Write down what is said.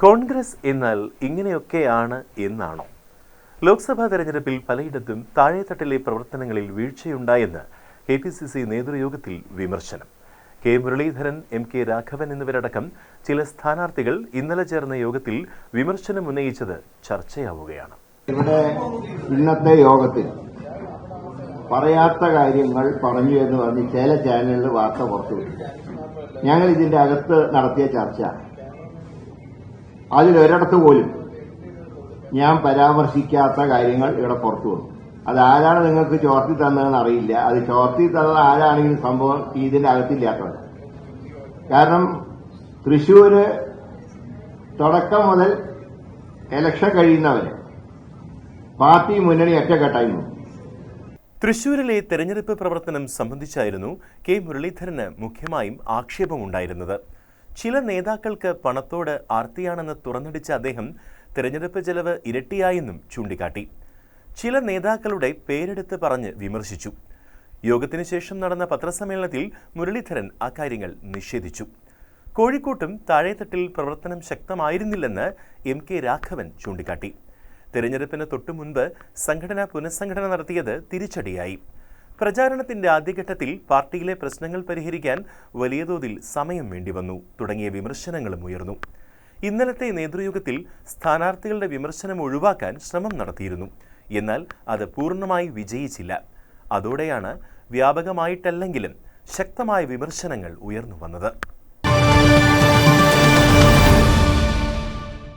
കോൺഗ്രസ് എന്നാൽ ഇങ്ങനെയൊക്കെയാണ് എന്നാണോ? ലോക്സഭാ തെരഞ്ഞെടുപ്പിൽ പലയിടത്തും താഴെത്തട്ടിലെ പ്രവർത്തനങ്ങളിൽ വീഴ്ചയുണ്ടായെന്ന് കെ പി സി സി നേതൃയോഗത്തിൽ വിമർശനം. K Muraleedharan M K Raghavan എന്നിവരടക്കം ചില സ്ഥാനാർത്ഥികൾ ഇന്നലെ ചേർന്ന യോഗത്തിൽ വിമർശനം ഉന്നയിച്ചത് ചർച്ചയാവുകയാണ്. ഇവിടെ ഇന്നത്തെ യോഗത്തിൽ പറയാത്ത കാര്യങ്ങൾ പറഞ്ഞു എന്ന് പറഞ്ഞ് ചില ചാനലുകൾ വാർത്ത പുറത്തുവിട്ടു. ഞങ്ങൾ ഇതിന്റെ അകത്ത് നടത്തിയ ചർച്ച അതിലൊരിടത്ത് പോലും ഞാൻ പരാമർശിക്കാത്ത കാര്യങ്ങൾ ഇവിടെ പുറത്തു വന്നു. അത് ആരാണ് നിങ്ങൾക്ക് ചോർത്തി തന്നതെന്ന് അറിയില്ല. അത് ചോർത്തി തന്നത് ആരാണെങ്കിലും സംഭവം ഇതിന്റെ അകത്തില്ലാത്തത് കാരണം തൃശൂര് തുടക്കം മുതൽ ഇലക്ഷൻ കഴിയുന്നവരെ പാർട്ടി മുന്നണി ഒറ്റക്കെട്ടായി നിന്നു തൃശൂരിലെ തെരഞ്ഞെടുപ്പ് പ്രവർത്തനം സംബന്ധിച്ചായിരുന്നു കെ മുരളീധരന് മുഖ്യമായും ആക്ഷേപമുണ്ടായിരുന്നത്. ചില നേതാക്കൾക്ക് പണത്തോട് ആർത്തിയാണെന്ന് തുറന്നടിച്ച അദ്ദേഹം തെരഞ്ഞെടുപ്പ് ചെലവ് ഇരട്ടിയായെന്നും ചൂണ്ടിക്കാട്ടി. ചില നേതാക്കളുടെ പേരെടുത്ത് പറഞ്ഞ് വിമർശിച്ചു. യോഗത്തിനു ശേഷം നടന്ന പത്രസമ്മേളനത്തിൽ മുരളീധരൻ അക്കാര്യങ്ങൾ നിഷേധിച്ചു. കോഴിക്കോട്ടും താഴെത്തട്ടിൽ പ്രവർത്തനം ശക്തമായിരുന്നില്ലെന്ന് എം കെ രാഘവൻ ചൂണ്ടിക്കാട്ടി. തെരഞ്ഞെടുപ്പിന് തൊട്ടു മുൻപ് സംഘടന പുനഃസംഘടന നടത്തിയത് തിരിച്ചടിയായി. പ്രചാരണത്തിന്റെ ആദ്യഘട്ടത്തിൽ പാർട്ടിയിലെ പ്രശ്നങ്ങൾ പരിഹരിക്കാൻ വലിയ തോതിൽ സമയം വേണ്ടി വന്നു തുടങ്ങിയ വിമർശനങ്ങളും ഉയർന്നു. ഇന്നലത്തെ നേതൃയോഗത്തിൽ സ്ഥാനാർത്ഥികളുടെ വിമർശനം ഒഴിവാക്കാൻ ശ്രമം നടത്തിയിരുന്നു. എന്നാൽ അത് പൂർണമായി വിജയിച്ചില്ല. അതോടെയാണ് വ്യാപകമായിട്ടല്ലെങ്കിലും ശക്തമായ വിമർശനങ്ങൾ ഉയർന്നു വന്നത്.